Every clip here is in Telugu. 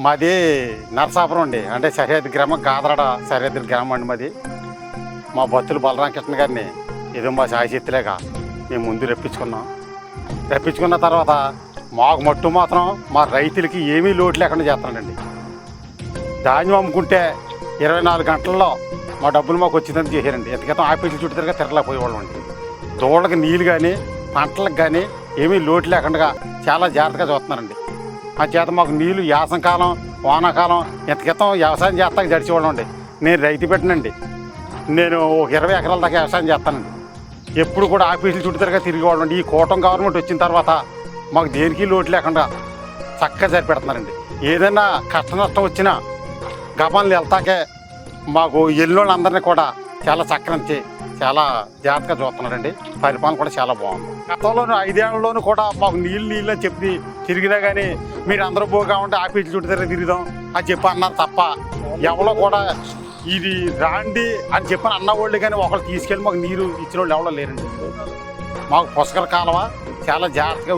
మాది నరసాపురం అండి. అంటే సరిహద్దు గ్రామం కాదరాడ సరిహద్దు గ్రామం అండి మాది. మా భక్తులు బలరామకృష్ణ గారిని ఏదో మా సాయశక్తిలేక మేము ముందు రప్పించుకున్నాం. రప్పించుకున్న తర్వాత మాకు మట్టు మాత్రం మా రైతులకి ఏమీ లోటు లేకుండా చేస్తున్నాడండి. ధాన్యం అమ్ముకుంటే ఇరవై నాలుగు గంటల్లో మా డబ్బులు మాకు వచ్చిందని చేశారండి. ఎంతకైతే ఆఫీసులు చుట్టూ తిరగా తిరగలేకపోయేవాళ్ళం అండి. దూడలకు నీళ్ళు కానీ పంటలకు కానీ ఏమీ లోటు లేకుండా చాలా జాగ్రత్తగా చూస్తున్నారండి. చేత మాకు నీళ్ళు యాసంకాలం వానాకాలం ఇంత క్రితం వ్యవసాయం చేస్తాక జడిచివాడండి నేను రైతు పెట్టినండి. నేను ఒక ఇరవై ఎకరాల దాకా వ్యవసాయం చేస్తానండి. ఎప్పుడు కూడా ఆఫీసులు చుట్టూ తిరగా ఈ కూటం గవర్నమెంట్ వచ్చిన తర్వాత మాకు దేనికి లోటు లేకుండా చక్కగా సరిపెడుతున్నారండి. ఏదైనా కష్ట నష్టం వచ్చినా గబాన్లు వెళ్తాకే మాకు ఎల్లోళ్ళందరినీ కూడా చాలా చక్కనిచ్చి చాలా జాగ్రత్తగా చూస్తున్నారండి పరిపాలన కూడా చాలా బాగుంది. గతంలోనూ ఐదేళ్ళలోనూ కూడా మాకు నీళ్ళు నీళ్ళు అని చెప్పి తిరిగినా కానీ మీరు అందరూ పోగా ఉంటే ఆఫీసులు చుట్టూ తిరిగి తిరుగుదాం అని చెప్పి అన్నారు తప్ప ఎవరో కూడా ఇది రాండి అని చెప్పని అన్నవాళ్ళు కానీ ఒకళ్ళు తీసుకెళ్ళి మాకు నీరు ఇచ్చిన వాళ్ళు ఎవరో లేరండి. మాకు పుష్కర కాలువ చాలా జాగ్రత్తగా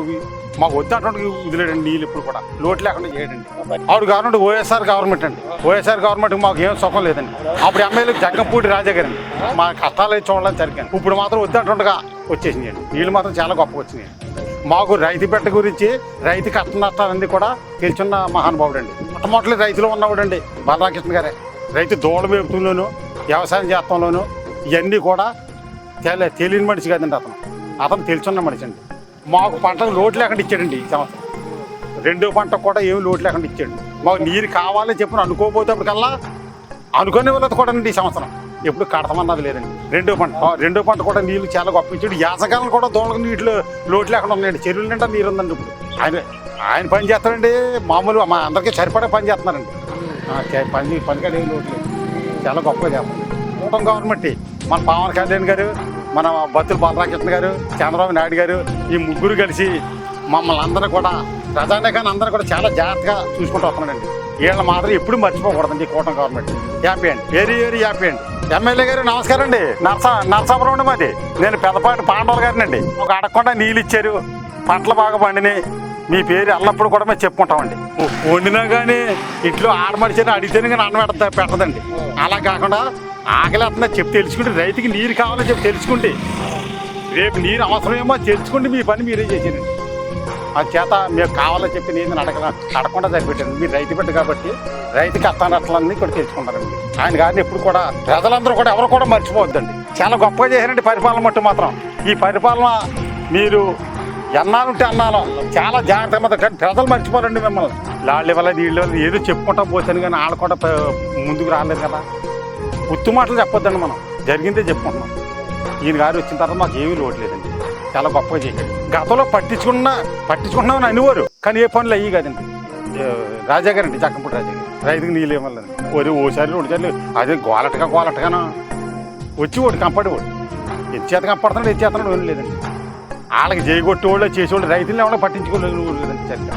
మాకు వద్దటువంటి వదిలేడండి నీళ్ళు ఇప్పుడు కూడా. లోటు లేకుండా చేయడండి. ఆవిడ గవర్నమెంట్ వైఎస్ఆర్ గవర్నమెంట్ అండి. వైఎస్ఆర్ గవర్నమెంట్ మాకు ఏం సుఖం లేదండి. అప్పుడు ఎమ్మెల్యే జగ్గంపూడి రాజా గారండి మా కష్టాలు చూడడం జరిగాను ఇప్పుడు మాత్రం వద్దటువంటిగా వచ్చేసింది అండి నీళ్ళు మాత్రం చాలా గొప్పగా వచ్చినాయి. మాకు రైతు బిడ్డ గురించి రైతు కష్ట నష్టాలన్నీ కూడా తెలుసున్న మహానుభావుడు అండి. మొట్టమొదటి రైతులో ఉన్నవాడండి బలరామకృష్ణ గారే. రైతు దూడ మేపుతులోను వ్యవసాయం చేస్తంలోను ఇవన్నీ కూడా తెలియని మనిషి కదండి అతను. అతను తెలుసున్న మనిషి అండి. మాకు పంటకు లోటు లేకుండా ఇచ్చాడండి. ఈ సంవత్సరం రెండో పంట కూడా ఏమి లోటు లేకుండా ఇచ్చాడు. మాకు నీరు కావాలని చెప్పి అనుకోపోతేప్పటికల్లా అనుకునే వాళ్ళతో కూడా అండి ఈ సంవత్సరం. ఎప్పుడు కడతామన్నది లేదండి. రెండో పంట రెండో పంట కూడా నీళ్ళు చాలా గొప్ప ఇచ్చాడు. యాసకాలం కూడా దోమలకు నీటిలో లోటు లేకుండా ఉన్నాయండి చెరువులు నిండా నీరు ఉందండి ఇప్పుడు. ఆయన ఆయన పని చేస్తారండి మామూలు మా అందరికీ సరిపడా పని చేస్తున్నారండి. పని పని పనికాడ ఏం లోటు లేదు. చాలా గొప్పగా చేస్తారు గవర్నమెంట్. మన పవన్ కళ్యాణ్ గారు మన బత్తుల బాలరాకృష్ణ గారు చంద్రబాబు నాయుడు గారు ఈ ముగ్గురు కలిసి మమ్మల్ని అందరూ కూడా ప్రజానికాన్ని అందరూ కూడా చాలా జాగ్రత్తగా చూసుకుంటూ వస్తున్నాడండి వీళ్ళ మాత్రం ఎప్పుడు మర్చిపోకూడదండి ఈ కూటమి గవర్నమెంట్. హ్యాపీ అండి. వెరీ వెరీ హ్యాపీ అండి. ఎమ్మెల్యే గారు నమస్కారం అండి. నర్సా నర్సాపురం మాది నేను పెద్దపాటి పాండవుల గారినండి. ఒక అడగకుండా నీళ్ళు ఇచ్చారు. పంటలు బాగా పండినాయి. మీ పేరు ఎల్లప్పుడు కూడా మేము చెప్పుకుంటామండి. వండినా కానీ ఇంట్లో ఆడమడిచని అడిగితేనే కానీ అన్నం పెడతా పెట్టదండి. అలా కాకుండా ఆకలి అతను చెప్పి తెలుసుకుంటే రైతుకి నీరు కావాలని చెప్పి తెలుసుకుంటే రేపు నీరు అవసరమేమో తెలుసుకుంటే మీ పని మీరే చేసారండి ఆ చేత మీరు కావాలని చెప్పి నేను అడగల అడగకుండా సరిపెట్టాను. మీరు రైతు బిడ్డ కాబట్టి రైతు కష్టాలన్నీ కూడా తెలుసుకుంటారండి. ఆయన గారిని ఎప్పుడు కూడా ప్రజలందరూ కూడా ఎవరు కూడా మర్చిపోవద్దండి. చాలా గొప్పగా చేశారండి పరిపాలన మట్టు మాత్రం. ఈ పరిపాలన మీరు ఎన్నాలుంటే అన్నాలో చాలా జాగ్రత్తగా మాత్రం కానీ ప్రజలు మర్చిపోరండి మిమ్మల్ని. లాళ్ళు వల్ల నీళ్ళు ఇవ్వలేదు ఏదో చెప్పుకుంటా పోతాను కానీ ఆడకుండా కూడా ముందుకు రాలేదు కదా. గుర్తు మాటలు చెప్పొద్దండి మనం. జరిగిందే చెప్పుకుంటున్నాం. ఈయన గారు వచ్చిన తర్వాత మాకు ఏమీ లోటు లేదండి. చాలా గొప్పగా చేయండి గతంలో పట్టించుకున్న పట్టించుకుంటున్నామని అనేవారు. కానీ ఏ పనులు అయ్యి కదండి. రాజా గారండి చక్కంపూడి రాజా గారు రైతుకి నీళ్ళు ఏమలేదు ఒరి ఓసారి రెండుసార్లు అదే గోలటగా గోలటగానా? వచ్చి వాడు కంపడి వాడు. చేత కంపడుతున్నాడు ఎచ్చేతన్నాడు ఏం లేదండి. వాళ్ళకి చేయగొట్టేవాళ్ళు చేసేవాళ్ళు రైతులు ఏమన్నా పట్టించుకోలేదు లేదండి సరిగ్గా